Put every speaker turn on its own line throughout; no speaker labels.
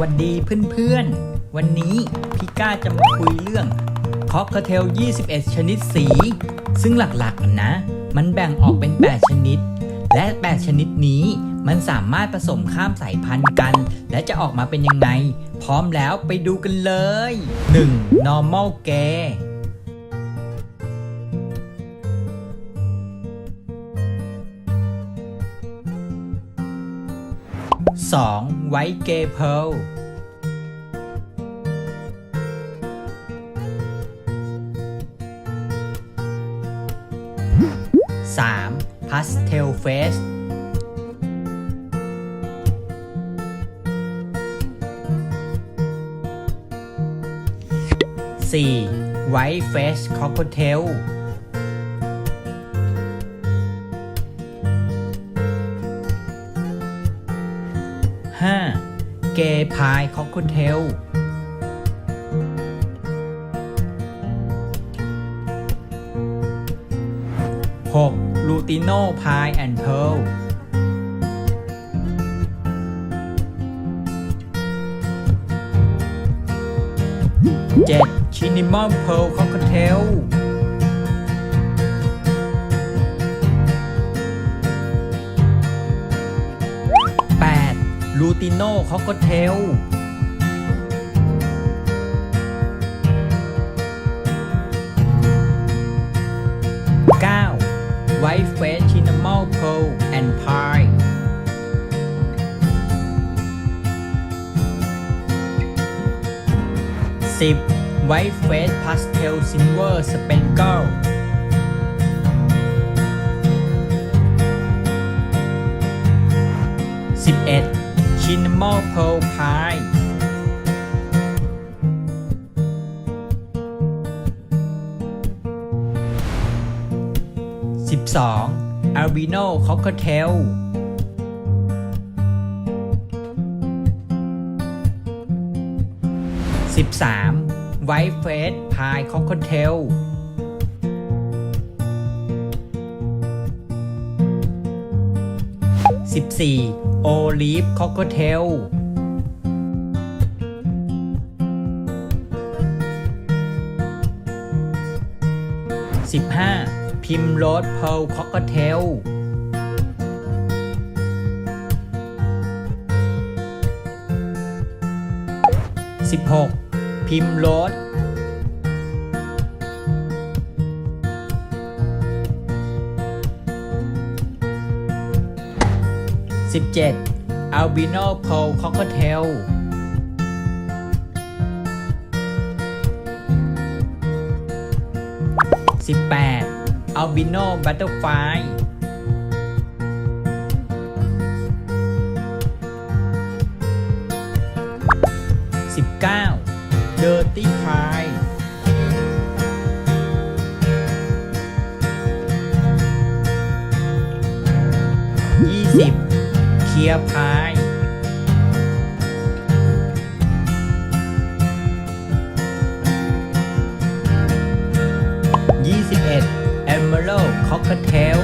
วัสดีเพื่อนๆ วันนี้พี่ก้าจะมาคุยเรื่องคอกเทล 21 ชนิดสี ซึ่งหลักๆนะ มันแบ่งออกเป็น 8 ชนิด และ 8 ชนิดนี้มันสามารถผสมข้ามสายพันธุ์กัน และจะออกมาเป็นยังไง พร้อมแล้วไปดูกันเลย 1. normal gay 2. ไวเกเพลสามพาสเทลเฟสสี่ไวท์เฟสคอปเทล 5. เกย์พายคอกเทล 6. ลูติโน่พายแอนด์เพล 7. ชินิมอลเพลคอกเทล ลูติโน่คอกเทลเก้าไวท์เฟสชินามอลโพลแอนด์พายสิบไวท์เฟสพาสเทลซิลเวอร์สเปนเกิล Cinnamon Pearl Pie 12. Albino Cocktail 13. White Face Pie Cocktail 14. โอลีฟคอกเทลสิบห้าพิมโรสเพลคอกเเทลสิบหกพิมโรส 17. อัลบิโนเพลคอกเทล 18. อัลบิโนบัตเตอร์ไฟ 19. Dirty Pie 20. เคลีย ร์พาย 21. Emerald Cocktail เทล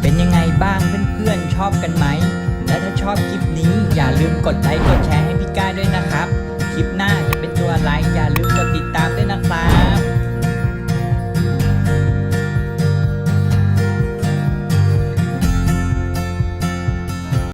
เป็นยังไงบ้างเพื่อนๆชอบกันไหม และถ้าชอบคลิปนี้อย่าลืมกดไลค์กดแชร์ให้พี่ก้าด้วยนะครับ คลิปหน้าจะเป็นตัวอะไรอย่าลืมกดติดตาม